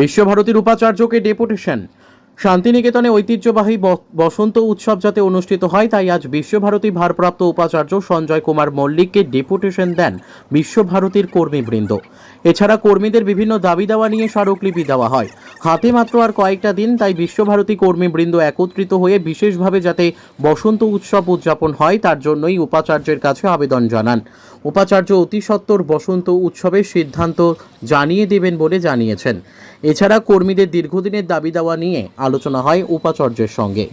বিশ্বভারতীর উপাচার্যকে ডেপুটেশন। শান্তিনিকেতনে ঐতিহ্যবাহী বসন্ত উৎসব যাতে অনুষ্ঠিত হয়, তাই আজ বিশ্বভারতী ভারপ্রাপ্ত উপাচার্য সঞ্জয় কুমার মল্লিককে ডেপুটেশন দেন বিশ্বভারতীর কর্মীবৃন্দ। এছাড়া কর্মীদের বিভিন্ন দাবি দাওয়া নিয়ে স্মারকলিপি দেওয়া হয়। হাতে মাত্র আর কয়েকটা দিন, তাই বিশ্বভারতী কর্মীবৃন্দ একত্রিত হয়ে বিশেষভাবে যাতে বসন্ত উৎসব উদযাপন হয়, তার জন্যই উপাচার্যের কাছে আবেদন জানান। উপাচার্য অতি সত্বর বসন্ত উৎসবের সিদ্ধান্ত জানিয়ে দেবেন বলে জানিয়েছেন। এছাড়া কর্মীদের দীর্ঘদিনের দাবি দাওয়া নিয়ে আলোচনা হয় উপাচার্যের সঙ্গে।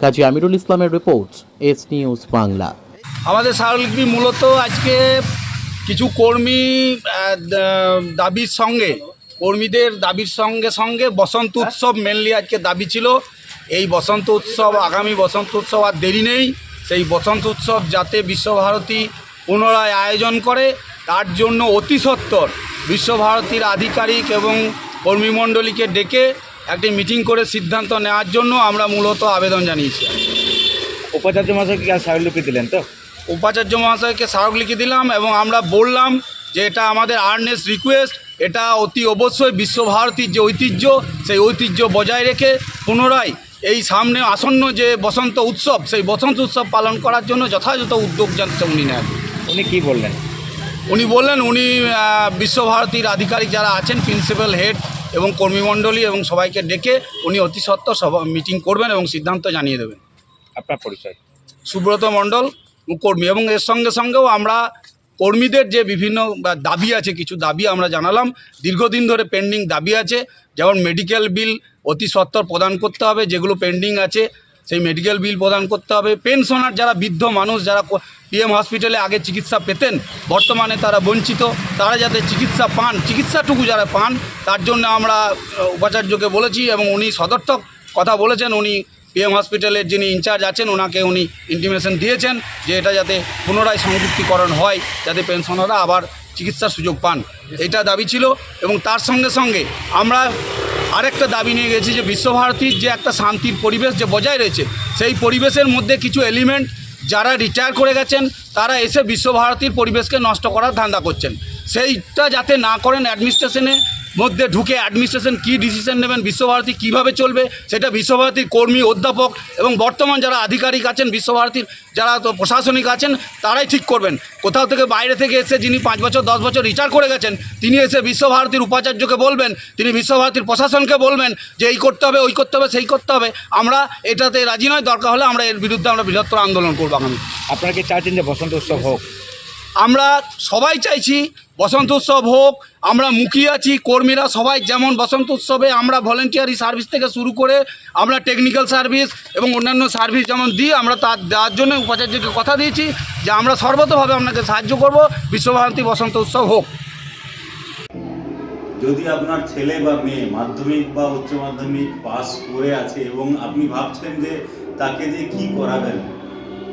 কাজী আমিরুল ইসলামের রিপোর্ট, এস নিউজ বাংলা। আমাদের স্মারকলিপি মূলত আজকে কিছু কর্মী দাবির সঙ্গে, কর্মীদের দাবির সঙ্গে সঙ্গে বসন্ত উৎসব মেনলি আজকে দাবি ছিল। এই বসন্ত উৎসব, আগামী বসন্ত উৎসব আর দেরি নেই। সেই বসন্ত উৎসব যাতে বিশ্বভারতী পুনরায় আয়োজন করে তার জন্য অতি সত্বর বিশ্বভারতীর আধিকারিক এবং কর্মীমণ্ডলীকে ডেকে একটি মিটিং করে সিদ্ধান্ত নেওয়ার জন্য আমরা মূলত আবেদন জানিয়েছি। উপাচার্য মহাশয়কে স্মারকলিপি দিলেন তো? উপাচার্য মহাশয়কে স্মারক লিখে দিলাম এবং আমরা বললাম যে এটা আমাদের আর্নেস রিকোয়েস্ট এটা অতি অবশ্যই বিশ্বভারতীর যে ঐতিহ্য সেই ঐতিহ্য বজায় রেখে পুনরায় এই সামনে আসন্ন যে বসন্ত উৎসব সেই বসন্ত উৎসব পালন করার জন্য যথাযথ উদ্যোগ যাতে উনি নেন। উনি কি বললেন? উনি বললেন উনি বিশ্বভারতীর আধিকারিক যারা আছেন প্রিন্সিপাল হেড এবং কর্মীমণ্ডলী এবং সবাইকে ডেকে উনি অতি সত্ত্বর সভা মিটিং করবেন এবং সিদ্ধান্ত জানিয়ে দেবেন। আপনার পরিচয়? সুব্রত মণ্ডল কর্মী এবং এর সঙ্গে সঙ্গেও আমরা কর্মীদের যে বিভিন্ন দাবি আছে কিছু দাবি আমরা জানালাম। দীর্ঘদিন ধরে পেন্ডিং দাবি আছে যেমন মেডিকেল বিল অতি সত্বর প্রদান করতে হবে যেগুলো পেন্ডিং আছে সেই মেডিকেল বিল প্রদান করতে হবে। পেনশনার যারা বৃদ্ধ মানুষ, যারা পিএম হসপিটালে আগে চিকিৎসা পেতেন, বর্তমানে তারা বঞ্চিত। তারা যাতে চিকিৎসা পান, চিকিৎসাটুকু যারা পান, তার জন্য আমরা উপাচার্যকে বলেছি এবং উনি সদর্থক কথা বলেছেন। উনি পিএম হসপিটালের যিনি ইনচার্জ আছেন ওনাকে উনি ইন্টিমেশন দিয়েছেন যে এটা যাতে পুনরায় সংযুক্তিকরণ হয়, যাতে পেনশনাররা আবার চিকিৎসার সুযোগ পান। এটা দাবি ছিল এবং তার সঙ্গে সঙ্গে আমরা আরেকটা দাবি নিয়ে গেছি যে বিশ্বভারতীর যে একটা শান্তির পরিবেশ যে বজায় রয়েছে, সেই পরিবেশের মধ্যে কিছু এলিমেন্ট যারা রিটায়ার করে গেছেন, তারা এসে বিশ্বভারতীর পরিবেশকে নষ্ট করার ধান্দা করছেন। সেইটা যাতে না করেন অ্যাডমিনিস্ট্রেশনে মধ্যে ঢুকে অ্যাডমিনিস্ট্রেশন কী ডিসিশন নেবেন, বিশ্বভারতী কীভাবে চলবে, সেটা বিশ্বভারতীর কর্মী, অধ্যাপক এবং বর্তমান যারা আধিকারিক আছেন, বিশ্বভারতীর যারা তো প্রশাসনিক আছেন, তারাই ঠিক করবেন। কোথাও থেকে বাইরে থেকে এসে যিনি পাঁচ বছর, দশ বছর রিটায়ার করে গেছেন, তিনি এসে বিশ্বভারতীর উপাচার্যকে বলবেন, তিনি বিশ্বভারতীর প্রশাসনকে বলবেন যে এই করতে হবে, ওই করতে হবে, সেই করতে হবে। আমরা এটাতে রাজি নয়, দরকার হলে আমরা এর বিরুদ্ধে আমরা বৃহত্তর আন্দোলন করব আগামী। আপনারা কি চাইছেন যে বসন্ত উৎসব হোক? আমরা সবাই চাইছি বসন্ত উৎসব হোক, আমরা মুখিয়ে আছি, কর্মীরা সবাই যেমন বসন্ত উৎসবে আমরা ভলেন্টিয়ারি সার্ভিস থেকে শুরু করে আমরা টেকনিক্যাল সার্ভিস এবং অন্যান্য সার্ভিস যেমন দিই, আমরা তার দেওয়ার জন্য উপাচার্যকে কথা দিয়েছি যে আমরা সর্বতভাবে আপনাকে সাহায্য করব, বিশ্বভারতী বসন্ত উৎসব হোক। যদি আপনার ছেলে বা মেয়ে মাধ্যমিক বা উচ্চ মাধ্যমিক পাস করে আছে এবং আপনি ভাবছেন যে তাকে দিয়ে কি করাবেন?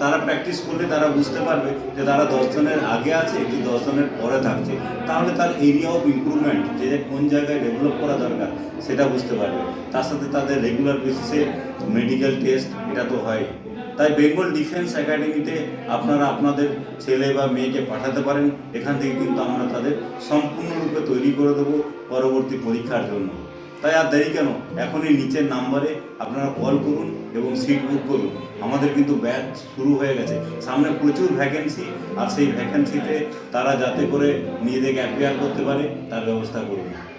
তারা প্র্যাকটিস করলে তারা বুঝতে পারবে যে তারা দশজনের আগে আছে কি দশজনের পরে থাকছে। তাহলে তার এরিয়া অফ ইমপ্রুভমেন্ট যে কোন জায়গায় ডেভেলপ করা দরকার, সেটা বুঝতে পারবে। তার সাথে তাদের রেগুলার বেসিসে মেডিকেল টেস্ট এটা তো হয়। তাই বেঙ্গল ডিফেন্স একাডেমিতে আপনারা আপনাদের ছেলে বা মেয়েকে পাঠাতে পারেন। এখান থেকে কিন্তু আমরা তাদের সম্পূর্ণরূপে তৈরি করে দেবো পরবর্তী পরীক্ষার জন্য। তাই আর দেরি কেন? এখনই নিচের নাম্বারে আপনারা কল করুন। এবং সিট বুক করুন। আমাদের কিন্তু ব্যাচ শুরু হয়ে গেছে। সামনে প্রচুর ভ্যাকেন্সি আর সেই ভ্যাকেন্সিতে তারা যাতে করে নিজেদেরকে অ্যাপিয়ার করতে পারে, তার ব্যবস্থা করুন।